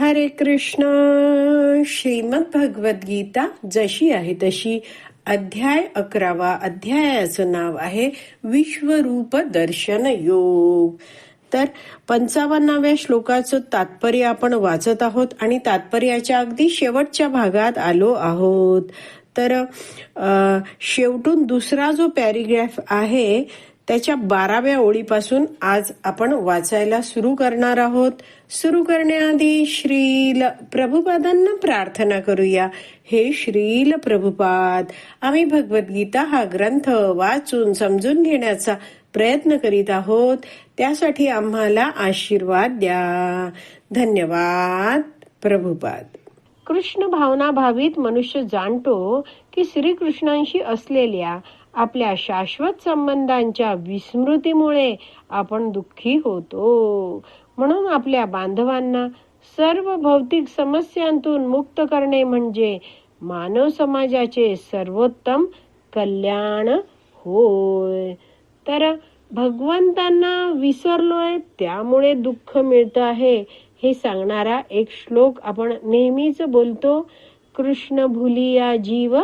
हरे कृष्ण. श्रीमद भगवत गीता जशी आहे तशी अध्याय अकरावा अध्यायाचं नाव आहे विश्वरूप दर्शन योग. तर पंचावन्नाव्या श्लोकाचं तात्पर्य आपण वाचत आहोत आणि तात्पर्याच्या अगदी शेवटच्या भागात आलो आहोत. तर शेवटून दुसरा जो पॅरिग्राफ आहे त्याच्या बाराव्या ओळीपासून आज आपण वाचायला सुरू करणार आहोत. सुरू करण्याआधी श्रील प्रभुपादांना प्रार्थना करूया. हे श्रील प्रभुपाद आम्ही भगवद्गीता हा ग्रंथ वाचून समजून घेण्याचा प्रयत्न करीत आहोत. त्यासाठी आम्हाला आशीर्वाद द्या. धन्यवाद प्रभुपाद. कृष्ण भावना भावित मनुष्य जाणतो की श्रीकृष्णांशी असलेल्या आपल्या शाश्वत संबंधांच्या विस्मृतीमुळे आपण दुःखी होतो. म्हणून आपल्या बांधवांना सर्व भौतिक समस्यांतून मुक्त करणे म्हणजे मानव समाजाचे सर्वोत्तम कल्याण होय. तर भगवंतांना विसरलोय त्यामुळे दुःख मिळतं आहे. हे सांगणारा एक श्लोक आपण नेहमीच बोलतो कृष्ण भुलिया जीव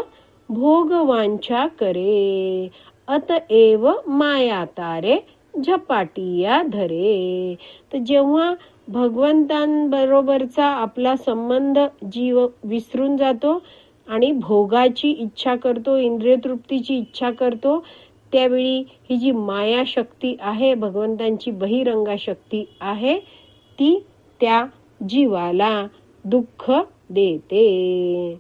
भोगवांछा करे अतएव माया तारे झपाटिया धरे. तर जेव्हा भगवंतांबरोबरचा आपला संबंध जीव विसरून जातो आणि भोगाची इच्छा करतो इंद्रिय तृप्तीची इच्छा करतो त्यावेळी ही जी माया शक्ती आहे भगवंतांची बहिरंगा शक्ती आहे ती त्या जीवाला दुःख देते.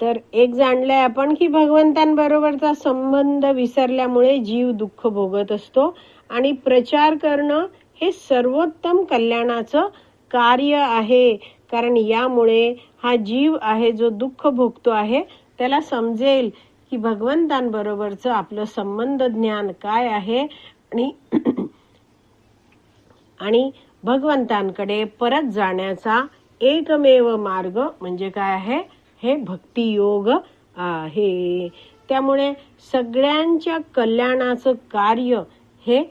तर एक जाणलंय आपण की भगवंतांबरोबरचा संबंध विसरल्यामुळे जीव दुःख भोगत असतो आणि प्रचार करणं हे सर्वोत्तम कल्याणाचं कार्य आहे. कारण यामुळे हा जीव आहे जो दुःख भोगतो आहे त्याला समजेल की भगवंतांबरोबरचं आपलं संबंध ज्ञान काय आहे आणि आणि भगवंतांकडे परत जाण्याचा एकमेव मार्ग म्हणजे काय आहे? हे भक्तियोग आहे त्यामुळे सगळ्यांच्या कल्याणाचं कार्य हे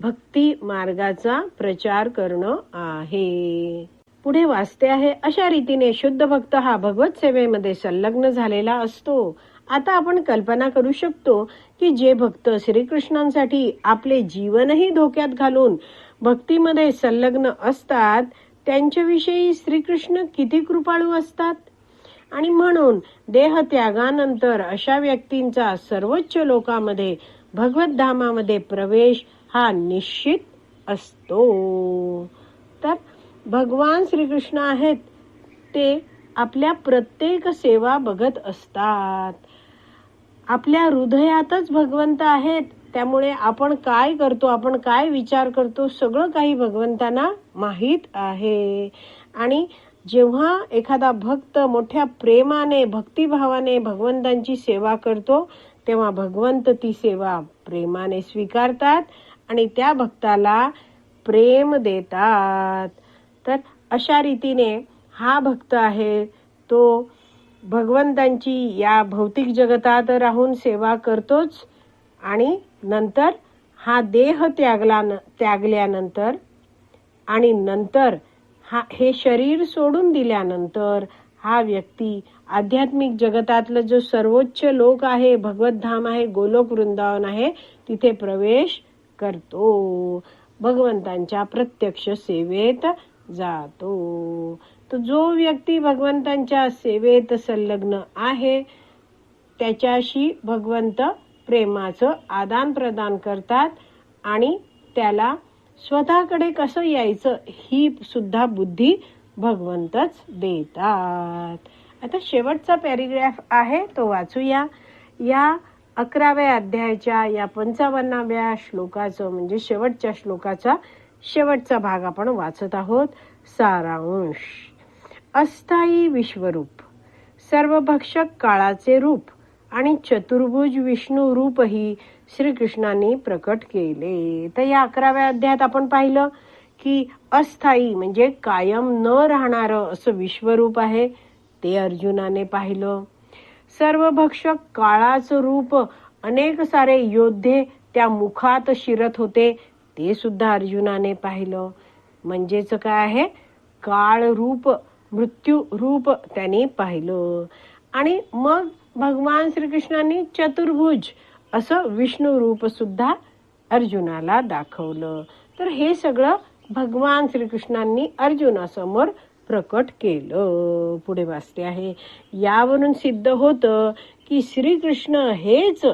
भक्ती मार्गाचा प्रचार करणं आहे. पुढे वाचते आहे अशा रीतीने शुद्ध भक्त हा भगवत सेवेमध्ये संलग्न झालेला असतो. आता आपण कल्पना करू शकतो की जे भक्त श्रीकृष्णांसाठी आपले जीवनही धोक्यात घालून भक्तीमध्ये संलग्न असतात त्यांच्याविषयी श्रीकृष्ण किती कृपाळू असतात? आणि म्हणून देह त्यागानंतर अशा व्यक्तींचा सर्वोच्च लोकांमध्ये भगवत धामामध्ये प्रवेश हा निश्चित असतो. तर भगवान श्रीकृष्ण आहेत ते आपल्या प्रत्येक सेवा बघत असतात. आपल्या हृदयातच भगवंत आहेत त्यामुळे आपण काय करतो आपण काय विचार करतो सगळं काही भगवंतांना माहीत आहे. आणि जेव्हा एखादा भक्त मोठ्या प्रेमाने भक्तिभावाने भगवंतांची सेवा करतो तेव्हा भगवंत ती सेवा प्रेमाने स्वीकारतात आणि त्या भक्ताला प्रेम देतात. तर अशा रीतीने हा भक्त आहे तो भगवंतांची या भौतिक जगतात राहून सेवा करतोच आणि नंतर हा देह त्यागला त्यागल्यानंतर आणि नंतर हा हे शरीर सोडून दिल्यानंतर हा व्यक्ती आध्यात्मिक जगतातलं जो सर्वोच्च लोक आहे भगवतधाम आहे गोलोक वृंदावन आहे तिथे प्रवेश करतो. भगवंतांच्या प्रत्यक्ष सेवेत जातो. तर जो व्यक्ती भगवंतांच्या सेवेत संलग्न आहे त्याच्याशी भगवंत प्रेमाचं आदान प्रदान करतात आणि त्याला स्वतःकडे कसं यायचं ही सुद्धा बुद्धी भगवंतच देतात. आता शेवटचा पॅरिग्राफ आहे तो वाचूया. या अकराव्या अध्यायाच्या या पंचावन्नाव्या श्लोकाचं म्हणजे शेवटच्या श्लोकाचा शेवटचा भाग आपण वाचत आहोत. सारांश. अस्थायी विश्वरूप. सर्वभक्षक काळाचे रूप. आणि चतुर्भुज विष्णू रूपही श्रीकृष्णाने प्रकट केले. तर या अकराव्या अध्यायात आपण पाहिलं की अस्थायी म्हणजे कायम न राहणारं असं विश्वरूप आहे. ते अर्जुनाने पाहिलं. सर्व भक्षक काळाचं रूप अनेक सारे योद्धे त्या मुखात शिरत होते. ते सुद्धा अर्जुनाने पाहिलं. म्हणजेच काय आहे? काळ रूप मृत्यू रूप त्याने पाहिलं. आणि मग भगवान श्रीकृष्णांनी चतुर्भुज असं विष्णू रूप सुद्धा अर्जुनाला दाखवलं. तर हे सगळं भगवान श्रीकृष्णांनी अर्जुनासमोर प्रकट केलं. पुढे वाचते आहे यावरून सिद्ध होतं की श्रीकृष्ण हेच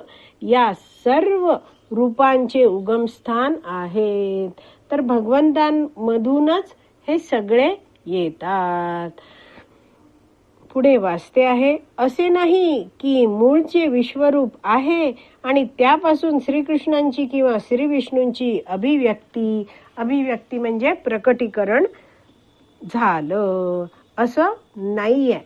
या सर्व रूपांचे उगमस्थान आहेत. तर भगवंतांमधूनच हे सगळे येतात. पुढे वाचते आहे असे नाही की मूळचे विश्वरूप आहे आणि त्यापासून श्रीकृष्णांची किंवा श्री विष्णूंची अभिव्यक्ती अभिव्यक्ती म्हणजे प्रकटीकरण झालं. असं नाही आहे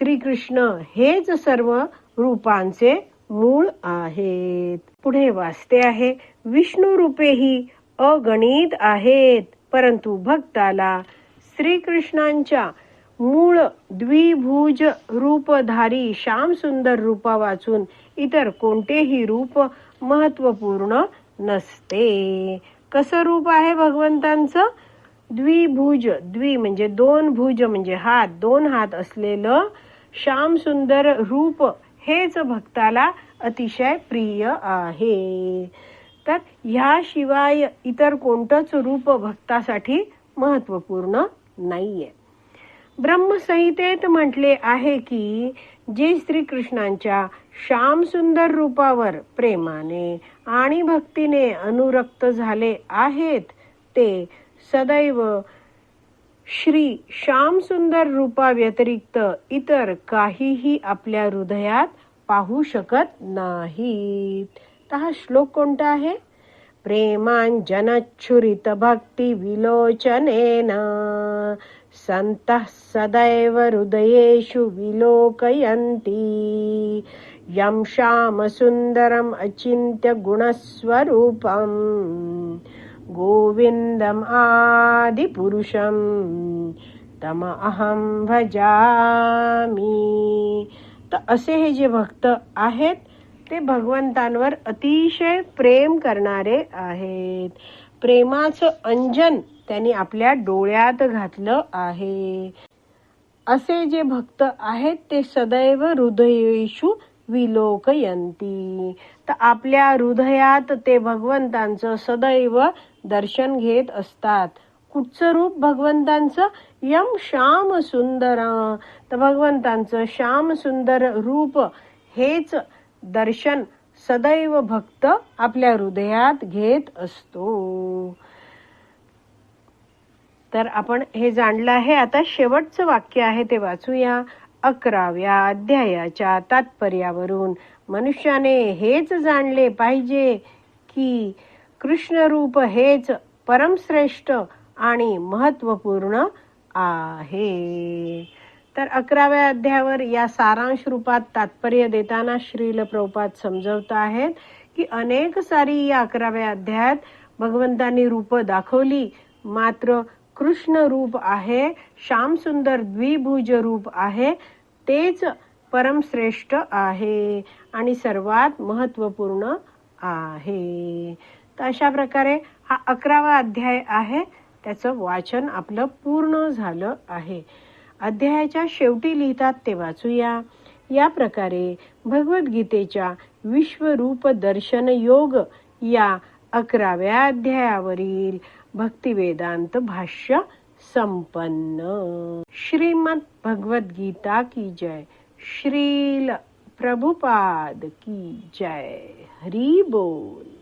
श्रीकृष्ण हेच सर्व रूपांचे मूळ आहेत. पुढे वाचते आहे विष्णू रूपेही अगणित आहेत परंतु भक्ताला श्रीकृष्णांच्या मूळ द्विभुज रूपधारी श्याम सुंदर रूपा वाचून इतर कोणतेही रूप महत्त्वपूर्ण नसते. कसं रूप आहे भगवंतांचं? द्विभुज द्वि म्हणजे दोन भुज म्हणजे हात दोन हात असलेलं श्याम सुंदर रूप हेच भक्ताला अतिशय प्रिय आहे. तर ह्याशिवाय इतर कोणतंच रूप भक्तासाठी महत्त्वपूर्ण नाहीये. ब्रह्मसंहितेत म्हटले आहे की जे श्रीकृष्णांच्या श्याम सुंदर रूपावर प्रेमाने आणि भक्तीने अनुरक्त झाले आहेत ते सदैव श्री श्याम सुंदर रूपा व्यतिरिक्त इतर काहीही आपल्या हृदयात पाहू शकत नाहीत. तर हा श्लोक कोणता आहे? प्रेमांजनच्छुरित भक्ती विलोचनेन सन्तः सदैव हृदयेषु विलोकयन्ति। यं श्यामसुन्दरम् अचिन्त्य गुणस्वरूपम्। गोविन्दम् आदिपुरुषं तम अहं भजामी। तर असे हे जे भक्त आहेत ते भगवंतांवर अतिशय प्रेम करणारे आहेत. प्रेमाचं अंजन त्यांनी आपल्या डोळ्यात घातलं आहे. असे जे भक्त आहेत ते सदैव हृदयेषु विलोकयंती. तर आपल्या हृदयात ते भगवंतांचं सदैव दर्शन घेत असतात. कुठचं रूप भगवंतांचं? यम श्याम सुंदर. तर भगवंतांचं श्याम सुंदर रूप हेच दर्शन सदैव भक्त आपल्या हृदयात घेत असतो. तर आपण हे जाणलं आहे. आता शेवटचं वाक्य आहे ते वाचूया. अकराव्या अध्यायाच्या तात्पर्यावरून. मनुष्याने हेच जाणले पाहिजे की कृष्णरूप हेच परमश्रेष्ठ आणि महत्त्वपूर्ण आहे. तर अकराव्या अध्यायावर या सारांश रूपात तात्पर्य देताना श्रील प्रभुपाद समजवत आहेत की अनेक सारी या अकराव्या अध्यायात भगवंतांनी रूप दाखवली. मात्र कृष्ण रूप आहे श्यामसुंदर द्विभुज रूप आहे तेच परमश्रेष्ठ आहे आणि सर्वात महत्त्वपूर्ण आहे. तर अशा प्रकारे हा अकरावा अध्याय आहे. त्याचं वाचन आपलं पूर्ण झालं आहे. अध्यायाच्या शेवटी लिहितात ते वाचूया. या प्रकारे भगवद्गीतेच्या विश्वरूप दर्शन योग या अकराव्या अध्यायावरील भक्तिवेदांत भाष्य संपन्न. श्रीमद भगवद्गीता की जय. श्रील प्रभुपाद की जय. हरी बोल.